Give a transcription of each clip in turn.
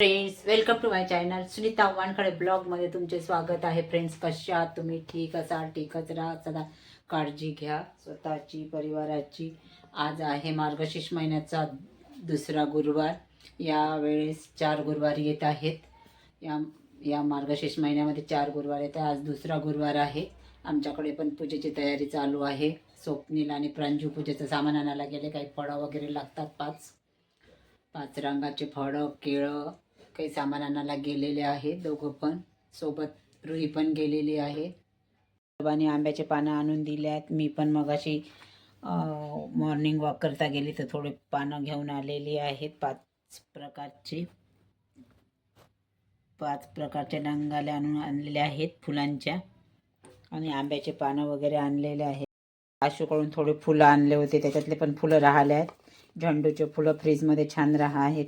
Friends welcome to my channel Sunita Wankhede ब्लॉगमध्ये तुमचे स्वागत आहे. फ्रेंड्स कशा आहात तुम्ही ठीक असाल ठीकच राहा. सदा काळजी घ्या. स्वतःची परिवाराची. आज आहे मार्गशीर्ष महिन्याचा दुसरा गुरुवार. यावेळेस चार गुरुवार येत आहेत. या या मार्गशीर्ष महिन्यामध्ये चार गुरुवार येत आहे आज दुसरा गुरुवार आहे. आमच्याकडे पण पूजेची तयारी चालू आहे. स्वप्नील आणि प्रांजू पूजेचं सामान आणायला गेले. काही फळं वगैरे लागतात. पाच पाच रंगाचे फळं केळं काही सामान आणायला गेलेले आहे दोघं पण. सोबत रुही पण गेलेली आहे. बाबांनी आंब्याचे पानं आणून दिले आहेत मी पण मगाशी मॉर्निंग वॉक करता गेली तर थोडे पानं घेऊन आलेली आहेत. पाच प्रकारचे पाच प्रकारच्या रंगाले आणून आणलेले आहेत फुलांच्या. आणि आंब्याचे पानं वगैरे आणलेले आहेत. आशूकडून थोडे फुलं आणले होते. त्याच्यातले पण फुलं राहिले आहेत झेंडूचे फुलं फ्रीजमध्ये छान राहा आहेत.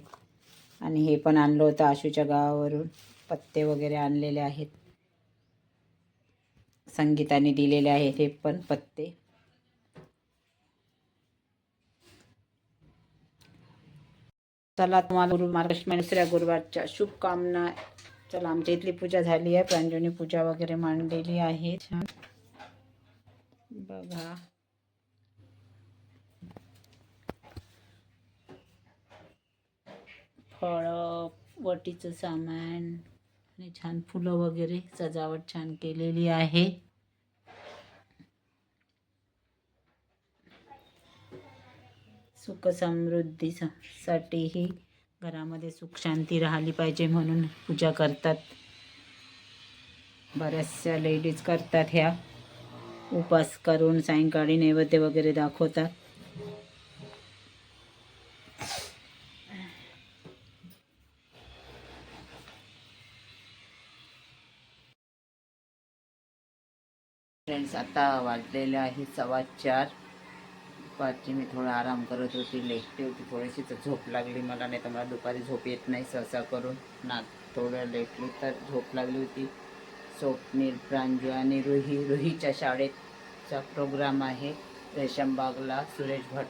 आणि हे पण आणलं होतं आशूच्या गावावरून. पत्ते वगैरे आणलेले आहेत. संगीताने दिलेले आहेत हे पण पत्ते. चला तुम्हाला गुरु महाराष्ट्र दुसऱ्या गुरुवारच्या शुभकामना. चला आमच्या इथली पूजा झाली आहे. प्रांजोनी पूजा वगैरे मांडलेली आहे. छान. बघा. फळं वटीचं सामान आणि छान फुलं वगैरे सजावट छान केलेली आहे. सुख समृद्धी सा- साठीही घरामध्ये सुख शांती राहिली पाहिजे म्हणून पूजा करतात. बऱ्याचशा लेडीज करतात ह्या. उपास करून सायंकाळी नैवेद्य वगैरे दाखवतात. फ्रेंड्स आता वाजलेले आहे सव्वा चार. दुपारची मी थोडा आराम करत होती लेटली होती थोडीशी तर झोप लागली मला नाही तर मला दुपारी झोप येत नाही सहसा करून. ना थोडं लेटली तर झोप लागली होती. स्वप्नील प्रांजू आणि रुही रुहीच्या शाळेचा प्रोग्राम आहे. रेशमबागला सुरेश भट.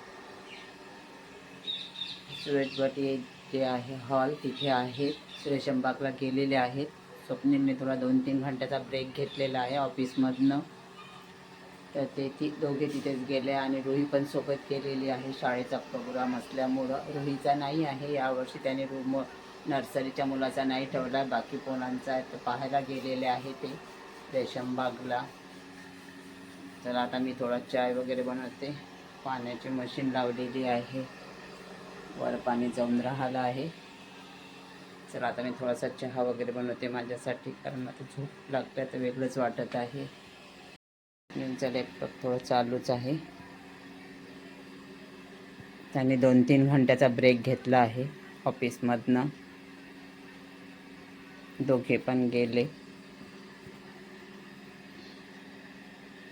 सुरेश भट हे जे आहे हॉल तिथे आहे रेशमबागला गेलेले आहेत. स्वप्नीलने थोडा दोन तीन घंट्याचा ब्रेक घेतलेला आहे ऑफिसमधनं तर ते ती दोघे तिथेच गेले आणि रुही पण सोबत गेलेली आहे. शाळेचा प्रोग्राम असल्यामुळं रुहीचा नाही आहे. यावर्षी त्याने रूम नर्सरीच्या मुलाचा नाही ठेवला. बाकी कोणाचा आहे तर पाहायला गेलेले आहे ते रेशमबागला तर आता मी थोडा चाय वगैरे बनवते. पाण्याची मशीन लावलेली आहे. वर पाणी जाऊन राहिलं आहे. तर आता मी थोडासा चहा वगैरे बनवते माझ्यासाठी कारण आता झोप लागते तर वेगळंच वाटत आहे. यांचं लॅपटॉप थोडं चालूच आहे. त्यांनी दोन तीन घंट्याचा ब्रेक घेतला आहे ऑफिसमधनं दोघे पण गेले.